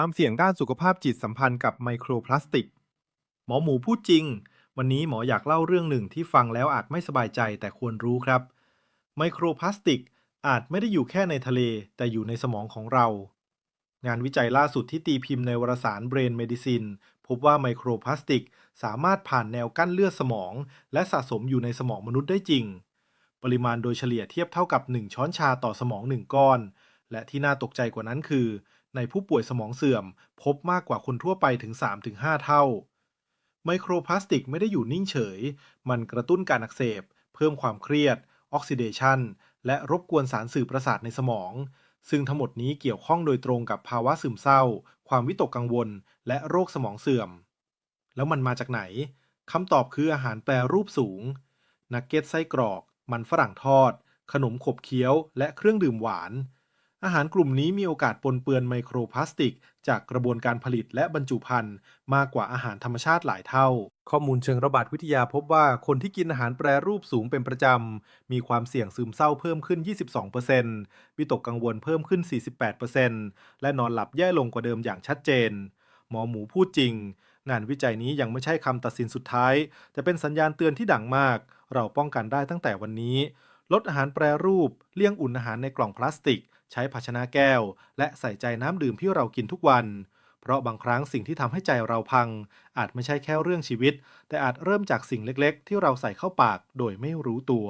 ความเสี่ยงด้านสุขภาพจิตสัมพันธ์กับไมโครพลาสติก หมอหมูพูดจริง วันนี้หมออยากเล่าเรื่องหนึ่งที่ฟังแล้วอาจไม่สบายใจแต่ควรรู้ครับ ไมโครพลาสติกอาจไม่ได้อยู่แค่ในทะเล แต่อยู่ในสมองของเรา งานวิจัยล่าสุดที่ตีพิมพ์ในวารสาร Brain Medicine พบว่าไมโครพลาสติกสามารถผ่านแนวกั้นเลือดสมอง และสะสมอยู่ในสมองมนุษย์ได้จริง ปริมาณโดยเฉลี่ยเทียบเท่ากับ 1 ช้อนชาต่อสมอง 1 ก้อน และที่น่าตกใจกว่านั้นคือ ในผู้ป่วยสมองเสื่อม พบมากกว่าคนทั่วไปถึง 3-5 เท่า ไมโครพลาสติกไม่ได้อยู่นิ่งเฉย มันกระตุ้นการอักเสบ เพิ่มความเครียด ออกซิเดชันและรบกวนสารสื่อประสาทในสมอง ซึ่งทั้งหมดนี้เกี่ยวข้องโดยตรงกับภาวะซึมเศร้า ความวิตกกังวล และโรคสมองเสื่อม แล้วมันมาจากไหนคำตอบคืออาหารแปรรูปสูง นักเก็ตไส้กรอก มันฝรั่งทอด ขนมขบเคี้ยว และเครื่องดื่มหวาน อาหารกลุ่มนี้มีโอกาสปนเปื้อนไมโครพลาสติก จากกระบวนการผลิตและบรรจุภัณฑ์มากกว่าอาหารธรรมชาติหลายเท่า ข้อมูลเชิงระบาดวิทยาพบว่าคนที่กินอาหารแปรรูปสูงเป็นประจำ มีความเสี่ยงซึมเศร้าเพิ่มขึ้น 22%วิตกกังวลเพิ่มขึ้น 48%และนอนหลับแย่ลงกว่าเดิมอย่างชัดเจน หมอหมูพูดจริง งานวิจัยนี้ยังไม่ใช่คำตัดสินสุดท้าย แต่เป็นสัญญาณเตือนที่ดังมาก เราป้องกันได้ตั้งแต่วันนี้ ลดอาหารแปรรูป เลี่ยงอุ่นอาหารในกล่องพลาสติก ใช้ภาชนะแก้ว และใส่ใจน้ำดื่มที่เรากินทุกวัน เพราะบางครั้งสิ่งที่ทำให้ใจเราพัง อาจไม่ใช่แค่เรื่องชีวิต แต่อาจเริ่มจากสิ่งเล็กๆ ที่เราใส่เข้าปากโดยไม่รู้ตัว